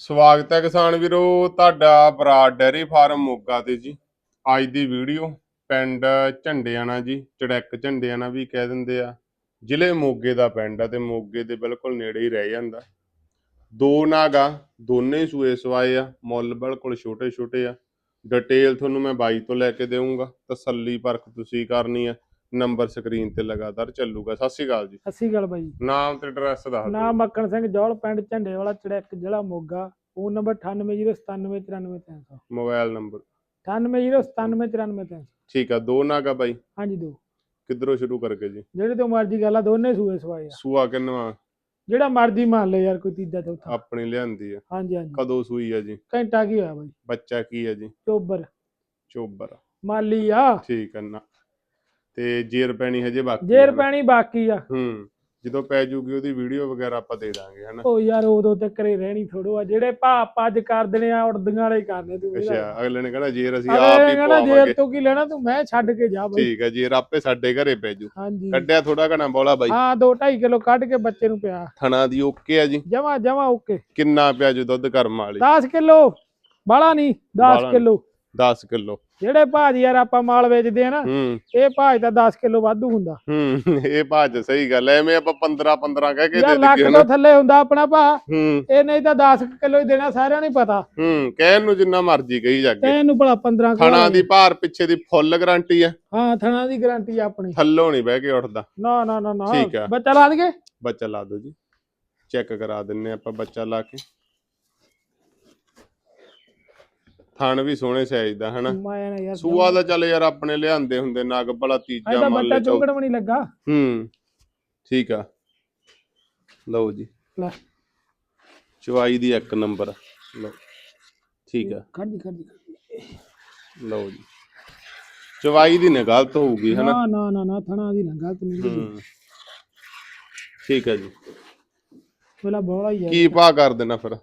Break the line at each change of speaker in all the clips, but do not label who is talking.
ਸਵਾਗਤ ਹੈ ਕਿਸਾਨ ਵੀਰੋ, ਤੁਹਾਡਾ ਬਰਾੜ ਡੈਰੀ ਫਾਰਮ ਮੋਗਾ ਤੇ ਜੀ। ਅੱਜ ਦੀ ਵੀਡੀਓ ਪਿੰਡ ਝੰਡਿਆਣਾ ਜੀ, ਚੜੈਕ ਝੰਡਿਆਣਾ ਵੀ ਕਹਿ ਦਿੰਦੇ ਆ। ਜ਼ਿਲ੍ਹੇ ਮੋਗੇ ਦਾ ਪਿੰਡ ਆ ਤੇ ਮੋਗੇ ਦੇ ਬਿਲਕੁਲ ਨੇੜੇ ਹੀ ਰਹਿ ਜਾਂਦਾ। ਦੋ ਨਾਗਾ, ਦੋਨੇ ਸੂਏ ਸਵਾਏ ਆ, ਮੁੱਲ ਬਿਲਕੁਲ ਛੋਟੇ ਛੋਟੇ ਆ। ਡਿਟੇਲ ਤੁਹਾਨੂੰ ਮੈਂ ਬਾਈ ਤੋਂ ਲੈ ਕੇ ਦੇਵਾਂਗਾ ਤਸੱਲੀ ਪਰਖ ਤੁਸੀਂ ਕਰਨੀ ਆ। ਨੰਬਰ ਸਕਰੀਨ ਤੇ ਲਗਾਤਾਰ ਚੱਲੂਗਾ। ਸਤਿ ਸ਼੍ਰੀ ਅਕਾਲ ਜੀ।
ਅੱਸੀ ਗੱਲ ਬਾਈ।
ਨਾਮ ਤੇ ਐਡਰੈਸ ਦੱਸ ਦਿਓ।
ਨਾਮ ਮੱਕਣ ਸਿੰਘ ਜੌਲ ਪਿੰਡ ਝੰਡੇ ਵਾਲਾ ਚੜੈਕ ਜ਼ਿਲ੍ਹਾ Moga. Phone number 9809794300
mobile number.
9809794300
ਠੀਕ ਆ ਦੋ ਨਾਗਾ ਬਾਈ।
ਹਾਂਜੀ ਦੋ।
ਕਿੱਧਰੋਂ ਸ਼ੁਰੂ ਕਰਕੇ ਜੀ?
ਜਿਹੜੇ ਤੋਂ ਮਰਜ਼ੀ ਗੱਲ ਆ ਦੋਨੇ ਸੂਏ ਸਵਾਏ ਆ।
ਸੂਆ ਕਿੰਨਵਾ
ਜਿਹੜਾ ਮਰਜ਼ੀ ਮੰਨ ਲੈ ਯਾਰ ਕੋਈ ਤੀਜਾ ਚੌਥਾ।
ਆਪਣੀ ਲਿਆਂਦੀ ਆ।
ਹਾਂਜੀ ਹਾਂਜੀ।
ਕਦੋਂ ਸੂਈ ਆ ਜੀ?
ਘੰਟਾ ਕੀ ਹੋਇਆ ਬਾਈ?
ਬੱਚਾ ਕੀ ਆ ਜੀ?
ਚੋਬਰ।
ਚੋਬਰ।
ਮਾਲੀ ਆ।
ਠੀਕ ਆ ਨਾ ਤੇ ਜੇਰ ਪੈਣੀ ਹਜੇ ਬਾਕੀ
ਜੇਰ
ਆ ਨਾ?
ਪੈਣੀ ਬਾਕੀ ਆ।
ਹੂੰ ਜਦੋਂ ਪੈ ਜੂਗੀ ਉਹਦੀ ਵੀਡੀਓ ਵਗੈਰਾ ਆਪਾਂ ਦੇ ਦਾਂਗੇ ਹਨਾ।
ਉਹ ਯਾਰ ਉਦੋਂ ਤੇ ਘਰੇ ਰਹਿਣੀ ਥੋੜੋ ਆ ਜਿਹੜੇ ਭਾ ਪੱਜ ਕਰ ਦੇਣੇ ਆ ਉੜਦੀਆਂ ਵਾਲੇ ਹੀ ਕਰਨੇ ਤੂੰ
ਅੱਛਾ ਅਗਲੇ ਨੇ ਕਹਣਾ ਜੇਰ ਅਸੀਂ ਆਪ ਹੀ
ਕਹਿੰਦਾ
ਪਵਾਵਾਂਗੇ।
ਜੇਰ ਤੋਂ ਕੀ ਲੈਣਾ ਤੂੰ ਮੈਂ ਛੱਡ ਕੇ ਜਾ ਬਾਈ।
ਠੀਕ ਆ ਜੇਰ ਆਪੇ ਸਾਡੇ ਘਰੇ ਪੈ ਜੂ।
ਹਾਂਜੀ।
ਕੱਢਿਆ ਥੋੜਾ ਘਣਾ ਬੋਲਾ ਬਾਈ।
ਹਾਂ 2 2.5 ਕਿਲੋ ਕੱਢ ਕੇ ਬੱਚੇ ਨੂੰ ਪਿਆ।
ਥਣਾ ਦੀ ਓਕੇ ਆ ਜੀ।
ਜਮਾ ਜਮਾ ਓਕੇ।
ਕਿੰਨਾ ਪਿਆ ਜੀ ਦੁੱਧ ਕਰਮ ਵਾਲੀ?
10 ਕਿਲੋ ਬਾਲਾ ਨਹੀਂ 10
ਬਾਹਲਾ ਨੀ।
ਕਿਲੋ।
10 ਕਿਲੋ।
ਜਿਹੜੇ ਭਾਜ ਯਾਰ ਆਪਾਂ ਮਾਲ ਵੇਚਦੇ ਆ ਨਾ ਇਹ ਭਾਜ ਤਾਂ 10 ਕਿਲੋ ਵਾਧੂ ਹੁੰਦਾ।
ਹੂੰ ਇਹ ਬਾਤ ਸਹੀ ਗੱਲ ਐ ਐਵੇਂ ਆਪਾਂ 15 15 ਕਹਿ ਕੇ ਦੇ
ਯਾਰ ਲੱਖ
ਦਿੱਗੇ
ਤੋਂ ਥੱਲੇ ਹੁੰਦਾ ਆਪਣਾ ਭਾ ਇਹ ਨਹੀਂ ਤਾਂ 10 ਕਿਲੋ ਹੀ ਦੇਣਾ ਸਾਰਿਆਂ ਨੂੰ ਪਤਾ।
ਹੂੰ ਕਹਿਣ ਨੂੰ ਜਿੰਨਾ ਮਰਜ਼ੀ ਕਹੀ ਜਾਗੇ
ਤੇ ਇਹਨੂੰ ਭਲਾ 15 ਕਿਲੋ
ਥਣਾ ਦੀ ਭਾਰ ਪਿੱਛੇ ਦੀ ਫੁੱਲ ਗਾਰੰਟੀ ਆ
ਹਾਂ ਥਣਾ ਦੀ ਗਾਰੰਟੀ ਆਪਣੀ।
ਥੱਲੋਂ ਨਹੀਂ ਬਹਿ ਕੇ ਉੱਠਦਾ।
ਨਾ ਨਾ ਨਾ ਨਾ। ਬੱਚਾ ਲਾ ਦਈਏ।
ਬੱਚਾ ਲਾ ਦਿਓ ਜੀ। ਚੈੱਕ ਕਰਾ ਦਿੰਨੇ ਆਪਾਂ ਬੱਚਾ ਲਾ ਕੇ। ਥਣ ਵੀ ਸੋਹਣੇ ਸਾਈਜ਼ ਦਾ ਹਨਾ
ਮਾਇਆ ਨਾ ਯਾਰ
ਸੂਆ ਦਾ ਚੱਲ ਯਾਰ ਆਪਣੇ ਲਿਆਂਦੇ ਹੁੰਦੇ ਨਗ ਭਲਾ ਤੀਜਾ ਮੰਨ ਲੈ ਚੌ
ਚੁੰਗੜ ਵੀ ਨਹੀਂ ਲੱਗਾ।
ਹੂੰ ਠੀਕ ਆ। ਲਓ ਜੀ।
ਲੈ।
ਚਵਾਈ ਦੀ ਇੱਕ ਨੰਬਰ। ਲਓ ਠੀਕ ਆ।
ਖੜਦੀ ਖੜਦੀ
ਲਓ ਜੀ। ਚਵਾਈ ਦੀ ਨਾ ਗਲਤ ਹੋਊਗੀ ਹਨਾ?
ਨਾ ਨਾ ਨਾ ਨਾ ਥਣਾ ਦੀ ਨਾ ਗਲਤ ਨਹੀਂ
ਹੂੰ। ਠੀਕ ਆ ਜੀ।
ਪਹਿਲਾਂ ਬੋਲਾ ਹੀ ਆ
ਕੀ ਭਾਅ ਕਰ ਦੇਣਾ ਫਿਰ?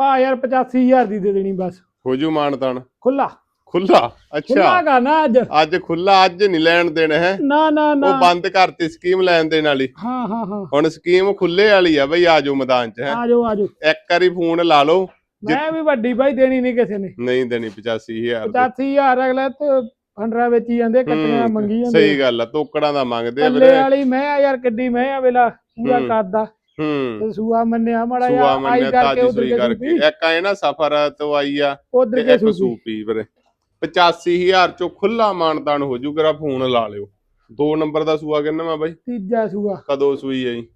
ਭਾ ਯਾਰ 85000 ਦੀ ਦੇ ਦੇਣੀ ਬਸ।
ਹੋ ਜੂ ਮਾਨ ਤਾਨ
ਖੁੱਲਾ।
ਖੁੱਲਾ?
ਖੁੱਲਾ
ਅੱਛਾ
ਗਾ ਨਾ ਅੱਜ।
ਅੱਜ ਖੁੱਲਾ ਅੱਜ ਨਹੀਂ ਲੈਣ ਦੇਣਾ ਹੈ।
ਨਾ ਨਾ ਨਾ।
ਉਹ ਬੰਦ ਕਰਤੀ ਸਕੀਮ ਲੈਣ ਦੇਣ ਵਾਲੀ।
ਹਾਂ ਹਾਂ ਹਾਂ।
ਹੁਣ ਸਕੀਮ ਖੁੱਲੇ ਵਾਲੀ ਆ ਬਈ ਆਜੋ ਮੈਦਾਨ 'ਚ ਹੈ।
ਆ ਜਾਓ ਆ ਜਾਓ
ਇੱਕ ਵਾਰੀ ਫੋਨ ਲਾ ਲਓ।
ਮੈਂ ਵੀ ਵੱਡੀ ਬਾਈ ਦੇਣੀ ਨਹੀਂ ਕਿਸੇ ਨੇ।
ਨਹੀਂ ਦੇਣੀ 85000 ਦੀ।
85000 ਅਗਲੇ ਤੇ ਫੰਡਰਾ ਵੇਚੀ ਜਾਂਦੇ ਕੱਟੀਆਂ
ਹੂੰ,
ਮੰਗੀ ਜਾਂਦੇ।
ਸਹੀ ਗੱਲ ਆ ਤੋਕੜਾਂ ਦਾ ਮੰਗਦੇ ਆ
ਪੱਲੇ
ਵੀਰੇ।
ਵਾਲੀ ਮੈਂ ਆ ਯਾਰ ਕਿੱਡੀ ਮੈਂ ਆ ਵੇਲਾ। ਪੂਰਾ
ਹੂੰ।
ਕਰਦਾ।
ਹੂੰ।
ਤੇ ਸੂਆ ਮੰਨਿਆ ਮਾੜਾ
ਸੂਆ
ਜਿਹਾ ਆਈ
ਮੰਨਿਆ
ਕਰਕੇ
ਤਾਜੀ ਸੂਈ ਕਰਕੇ। ਇੱਕ ਆਏ ਨਾ ਸਫਰ ਤੋਂ ਆਈ ਆ
ਉਧਰ
ਤੇ
ਕੇ ਸੂਪੀ
ਵੀਰੇ। 85000 ਚੋਂ ਖੁੱਲਾ ਮਾਨਤਾਨ ਹੋ ਜੂ ਕਰਾ ਫੋਨ ਲਾ ਲਿਓ। ਦੋ ਨੰਬਰ ਦਾ ਸੂਆ ਕਿੰਨਾ ਵਾ ਬਾਈ?
ਤੀਜਾ ਸੂਆ।
ਕਦੋਂ ਸੂਈ ਆਈ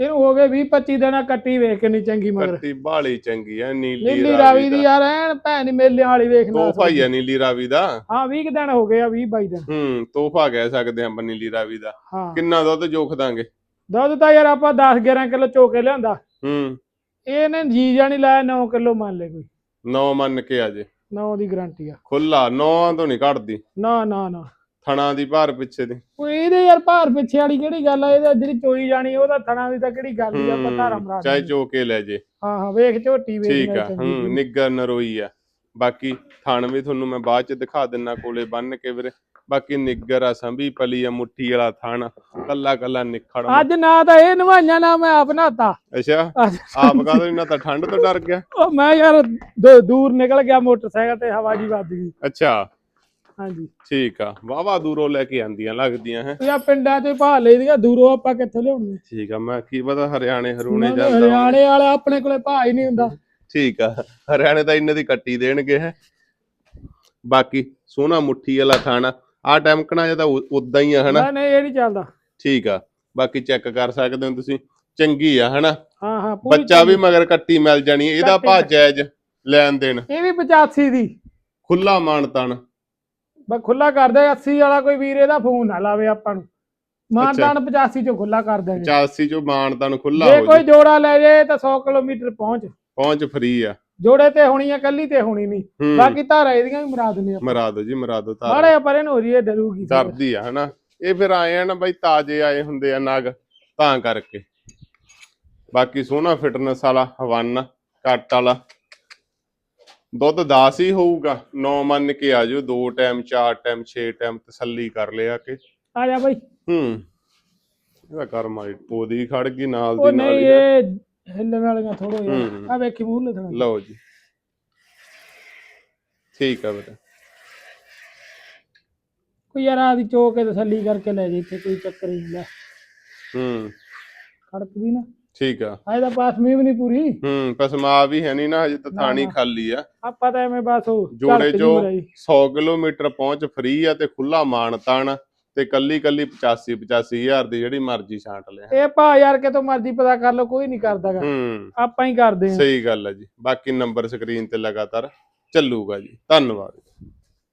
ਇਹਨੂੰ ਹੋ ਗਏ 20 25 ਦਿਨਾਂ ਕੱਟੀ ਵੇਖ ਕੇ ਨਹੀਂ ਚੰਗੀ ਮਗਰ।
ਕੱਟੀ ਬਾਲੀ ਚੰਗੀ ਆ ਨੀਲੀ
ਨੀਲੀ
ਰਾਵੀ
ਦੀ
ਦਾ
ਯਾਰ ਐਨ ਭੈਣ ਨੀ ਮੇਲਿਆਂ ਵਾਲੀ ਵੇਖਣਾ
ਤੋਹਫਾ ਹੀ ਆ ਨੀਲੀ ਰਾਵੀ ਦਾ।
ਹਾਂ 20 ਕੁ ਦਿਨ ਹੋ ਗਏ ਆ 20 22 ਦਿਨ।
ਹੂੰ ਤੋਹਫਾ ਕਹਿ ਸਕਦੇ ਆਪਾਂ ਨੀਲੀ ਰਾਵੀ ਦਾ।
ਹਾਂ।
ਕਿੰਨਾ ਦੁੱਧ ਜੋਖ ਦਾਂਗੇ?
ਦੁੱਧ ਤਾਂ ਯਾਰ ਆਪਾਂ 10 11 ਕਿਲੋ ਚੋਕੇ ਲਿਆਂਦਾ।
ਹੂੰ।
ਇਹਨੇ ਜੀ ਜਾਣੀ ਲਾਇਆ 9 ਕਿਲੋ ਮੰਨ ਲੈ ਕੋਈ।
ਨੌ ਮੰਨ ਕੇ ਆ ਜੇ।
9 ਦੀ ਗਾਰੰਟੀ ਆ।
ਖੁੱਲਾ ਨੌ ਤੋਂ ਨਹੀਂ ਘਟਦੀ।
ਨਾ ਨਾ ਨਾ।
ਥਣਾ ਦੀ ਭਾਰ ਪਿੱਛੇ ਦੀ।
ਉਹ ਇਹਦੇ ਯਾਰ ਭਾਰ ਪਿੱਛੇ ਵਾਲੀ ਕਿਹੜੀ ਗੱਲ ਆ? ਇਹਦਾ ਜਿਹੜੀ ਚੋਈ ਜਾਣੀ ਉਹਦਾ ਥਣਾ ਦੀ ਤਾਂ ਕਿਹੜੀ ਗੱਲ ਹੀ ਆ? ਆਪਾਂ ਧਾਰਾ ਮਰਾ
ਚਾਹੇ
ਦੇਣੀ।
ਚੋਕੇ ਲੈ ਜੇ।
ਹਾਂ ਹਾਂ ਵੇਖ ਝੋਟੀ ਵੇਖ
ਠੀਕ ਆ
ਚੰਗੀ
ਹੂੰ
ਜੀ।
ਨਿੱਗਰ ਨਰੋਈ ਆ। ਬਾਕੀ ਥਣ ਵੀ ਤੁਹਾਨੂੰ ਮੈਂ ਬਾਅਦ ਚ ਦਿਖਾ ਦਿੰਨਾ ਕੋਲੇ ਬੰਨ ਕੇ ਵੀਰੇ। ਬਾਕੀ ਨਿੱਗਰ ਆ ਸੰਭੀ ਪਲੀ ਆ ਮੁੱਠੀ ਵਾਲਾ ਥਣ ਕੱਲਾ ਕੱਲਾ ਨਿਖੜ
ਅੱਜ ਨਾ ਤਾਂ ਇਹ ਨਵਾਈਆਂ ਨਾ ਮੈਂ ਆਪ ਨਹਾਤਾ।
ਅੱਛਾ ਆਪ ਕਾਹਦੋਂ ਇਹਨਾਂ ਤਾਂ ਠੰਡ ਤੋਂ ਡਰ ਗਿਆ?
ਉਹ ਮੈਂ ਯਾਰ ਦੂਰ ਨਿਕਲ ਗਿਆ ਮੋਟਰਸਾਈਕਲ ਤੇ ਹਵਾ ਜੀ ਵੱਜ ਗਈ।
ਅੱਛਾ।
ਹਾਂਜੀ।
ਠੀਕ ਆ। ਵਾਵਾ ਦੂਰੋਂ ਲੈ ਕੇ ਆਂਦੀਆਂ ਲੱਗਦੀਆਂ ਹੈ।
ਯਾ ਪਿੰਡਾਂ 'ਚ ਭਾਅ ਲਈਦੀਆਂ ਦੂਰੋਂ ਆਪਾਂ ਕਿੱਥੋਂ ਲਿਆਉਣੀਆਂ
ਠੀਕ ਆ ਮੈਂ ਕੀ ਪਤਾ ਹਰਿਆਣੇ ਹਰੂਣੇ ਜਾਂਦਾ
ਹਰਿਆਣੇ ਵਾਲਾ ਆਪਣੇ ਕੋਲੇ ਭਾਅ ਹੀ ਨਹੀਂ ਹੁੰਦਾ।
ਠੀਕ ਆ ਹਰਿਆਣੇ ਤਾਂ ਇਹਨਾਂ ਦੀ ਕੱਟੀ ਦੇਣਗੇ ਹੈ। ਬਾਕੀ ਸੋਹਣਾ ਮੁੱਠੀ ਵਾਲਾ ਖਾਣਾ ਆ ਟੈਮਕਣਾ ਜਾਂ ਤਾਂ ਉਦਾਂ ਹੀ ਆ ਹਨਾ?
ਨਹੀਂ ਨਹੀਂ ਇਹ ਨਹੀਂ ਚੱਲਦਾ।
ਠੀਕ ਆ। ਬਾਕੀ ਚੈੱਕ ਕਰ ਸਕਦੇ ਹੋ ਤੁਸੀਂ। ਚੰਗੀ ਆ ਹਨਾ?
ਹਾਂ ਹਾਂ ਪੂਰੀ
ਬੱਚਾ ਵੀ ਮਗਰ ਕੱਟੀ ਮਿਲ ਜਾਣੀ ਹੈ। ਇਹਦਾ
ਕੱਟੀ
ਭਾ
ਮਿਲ-
ਜਾਇਜ਼ ਲੈਣ ਦੇਣ।
ਇਹ ਵੀ 85 ਦੀ।
ਖੁੱਲਾ ਮਾਨਤਨ
ਬਸ ਖੁੱਲਾ ਕਰ ਦੇ 80 ਵਾਲਾ ਕੋਈ ਵੀਰ ਇਹਦਾ ਫੋਨ ਨਾ ਲਾਵੇ ਆਪਾਂ ਨੂੰ। ਮਾਨਦਾਨ 85 ਚੋਂ ਖੁੱਲਾ ਕਰ ਦੇਣਗੇ
85 ਚੋਂ ਮਾਨਤਨ ਖੁੱਲਾ
ਜੇ
ਹੋ
ਕੋਈ
ਜੀ।
ਜੋੜਾ ਲੈ ਜੇ ਤਾਂ 100 ਕਿਲੋਮੀਟਰ ਪਹੁੰਚ।
ਪਹੁੰਚ ਫਰੀ ਆ।
ਜੋੜੇ ਤੇ ਹੋਣੀ ਆ ਕੱਲੀ ਤੇ ਹੋਣੀ ਨਹੀਂ।
ਹੂੰ।
ਬਾਕੀ ਧਾਰਾ ਇਹਦੀਆਂ ਵੀ ਮਰਾ ਦਿੰਦੇ ਆ
ਮਰਾ ਦੋ ਜੀ ਮਰਾ ਦੋ ਤਾਂ
ਮਾੜੇ ਪਰੇ ਨੂੰ ਹੋ ਜੀ ਇਹ ਡਰੂਗੀ ਫਿਰ।
ਡਰਦੀ ਆ ਹਨਾ। ਇਹ ਫਿਰ ਆਏ ਆ ਨਾ ਬਾਈ ਤਾਜੇ ਆਏ ਹੁੰਦੇ ਆ ਨਗ ਤਾਂ ਕਰਕੇ। ਬਾਕੀ ਸੋਹਣਾ ਫਿਟਨੈਸ ਵਾਲਾ ਹਵਾਨਾ ਕੱਟ ਵਾਲਾ। ਦੁੱਧ 10 ਹੀ ਹੋਊਗਾ। 9 ਮੰਨ ਕੇ ਆ ਜਾਓ ਦੋ ਟਾਈਮ ਚਾਰ ਟਾਈਮ 6 ਟਾਈਮ ਤਸੱਲੀ ਕਰ ਲਿਆ ਕਿ।
ਆ ਜਾ ਬਾਈ।
ਹੂੰ। ਇਹਦਾ ਕਰਮ ਵਾਲੀ ਉਹਦੀ ਖੜ ਗਈ ਨਾਲ
ਉਹ
ਦੀ ਨਾਲ ਹੀ
ਇਹ ਹਿੱਲਣ ਵਾਲੀਆਂ ਥੋੜੋ
ਹੂੰ।
ਯਾਰ ਆ ਵੇਖੀ ਮੂੰਹ ਲਿਖਣਾ
ਲਓ ਜੀ। ਠੀਕ ਆ ਵੀਰੇ
ਕੋਈ ਯਾਰ ਆਦੀ ਚੋ ਕੇ ਤਸੱਲੀ ਕਰਕੇ ਲੈ ਜੇ ਇੱਥੇ ਕੋਈ ਚੱਕਰ ਹੀ ਨਹੀਂ ਲੈ
ਹੂੰ।
ਖੜਕਦੀ ਨਾ।
ਠੀਕ ਆ।
ਆ ਇਹਦਾ ਪਾਸਮੀ ਵੀ ਨਹੀਂ ਪੂਰੀ।
ਹੂੰ ਪਸਮਾ ਵੀ ਹੈ ਨਹੀਂ ਨਾ ਹਜੇ ਤਾਂ ਥਾਣੀ। ਖਾਲੀ ਆ।
ਆਪਾਂ ਤਾਂ ਐਵੇਂ ਬਸ ਉਹ
ਜੋੜੇ
ਜਿਹੀ
ਚੋਂ
ਮਰਾਈ।
100 ਕਿਲੋਮੀਟਰ ਪਹੁੰਚ ਫ੍ਰੀ ਆ ਤੇ ਖੁੱਲਾ ਮਾਨ ਤਾਨ ਤੇ ਕੱਲੀ ਕੱਲੀ 85 85000 ਦੀ ਜਿਹੜੀ ਮਰਜ਼ੀ ਛਾਂਟ ਲਿਆ
ਇਹ ਭਾ ਯਾਰ ਕਿਤੋਂ ਮਰਜ਼ੀ ਪਤਾ ਕਰ ਲਓ ਕੋਈ ਨਹੀਂ ਕਰਦਾਗਾ
ਹੂੰ।
ਆਪਾਂ ਹੀ ਕਰਦੇ ਆ।
ਸਹੀ ਗੱਲ ਹੈ ਜੀ। ਬਾਕੀ ਨੰਬਰ ਸਕਰੀਨ ਤੇ ਲਗਾਤਾਰ ਚੱਲੂਗਾ ਜੀ। ਧੰਨਵਾਦ।